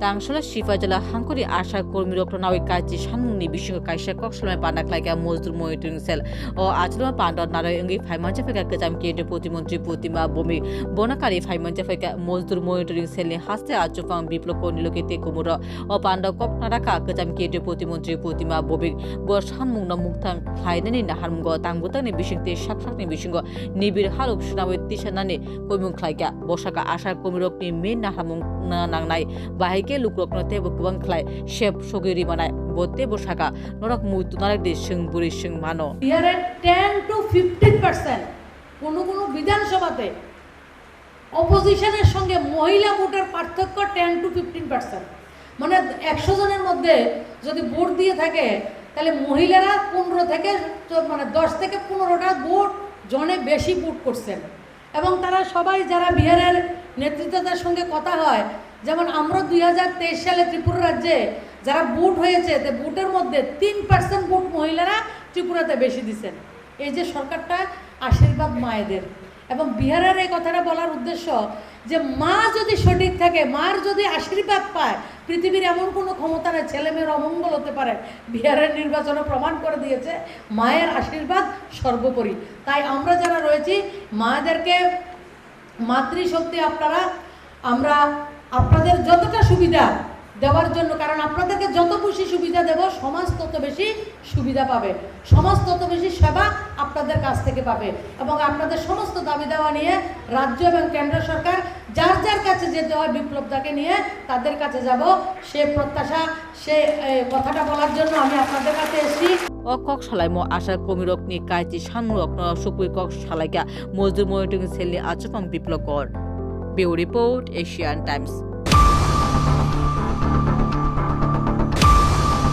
tangshula shifa jala hankori asha kormi rok nawi kaji shanmungni bisingo kaisa koksalmai panak laika মজদুর monitoring cell ও আচলমা পান্ডত নারয় ইঙ্গি ফাইমানজা ফেকা গজাম কেন্দ্র প্রতিমন্ত্রী প্রতিমা বমি বনাকারী ফাইমানজা ফেকা মজদুর মনিটরিং সেলনি হাস্তে আচুফাং বিপ্লব নিলকিতে কুমুর ও পান্ডব কপ নারাকা গজাম কেন্দ্র প্রতিমন্ত্রী প্রতিমা বমি ব সানমুংনা মুক্তাং হাইনানি নাহারমুঙ্গ তাংবুতাংনি বিসিংতে সাকসাকনি বিসিঙ্গ নিবির হালুক সুনাবৈ তিসানানি কইমুং খাইকা বসাকা আশার কমিরকনি মেন নাহারমুং নাংনাই বাহাইকে লুকরকনো তেবো গোবাং খাই শেপ সগিরি মানায় বতে বসাকা নরক মুইতু নারক দে সিং বুড়ি সিং মানো। বিহারের টেন টু ফিফটিন পার্সেন্ট কোনো কোনো বিধানসভাতে অপোজিশনের সঙ্গে মহিলা ভোটের পার্থক্য টেন টু ফিফটিন পার্সেন্ট মানে একশো জনের মধ্যে যদি ভোট দিয়ে থাকে, তাহলে মহিলারা পনেরো থেকে মানে দশ থেকে পনেরোটা ভোট জনে বেশি ভোট করছেন। এবং তারা সবাই যারা বিহারের নেতৃত্বদের সঙ্গে কথা হয় যেমন আমরা দুই হাজার তেইশ সালে ত্রিপুরা রাজ্যে যারা বুট হয়েছে, তে ভোটের মধ্যে তিন পার্সেন্ট বুট মহিলারা ত্রিপুরাতে বেশি দিচ্ছেন এই যে সরকারটা আশীর্বাদ মায়েদের। এবং বিহারের এই কথাটা বলার উদ্দেশ্য যে মা যদি সঠিক থাকে, মার যদি আশীর্বাদ পায়, পৃথিবীর এমন কোনো ক্ষমতা নেই, ছেলে মেয়ের অমঙ্গল হতে পারে। বিহারের নির্বাচনে প্রমাণ করে দিয়েছে, মায়ের আশীর্বাদ সর্বোপরি। তাই আমরা যারা রয়েছি, মায়েদেরকে মাতৃশক্তি আপনারা আমরা আপনাদের যতটা সুবিধা দেওয়ার জন্য, কারণ আপনাদেরকে যত বেশি সুবিধা দেব, সমাজ তত বেশি সুবিধা পাবে। সমাজ তত বেশি সেবা আপনাদের কাছ থেকে পাবে। এবং আপনাদের সমস্ত দাবি দেওয়া নিয়ে রাজ্য এবং কেন্দ্র সরকার যার যার কাছে যেতে হয়, বিপ্লবদাকে নিয়ে তাদের কাছে যাব। সে প্রত্যাশা, সে কথাটা বলার জন্য আমি আপনাদের কাছে এসেছি। ও কক সালাই মো আশা কমিরক নি কাইজি সানমুরক ন সুকুই কক সালাইকা মজদুর মনিটরিং সেলনি আচুফাং বিপ্লব কর Bureau Report, Asian Times.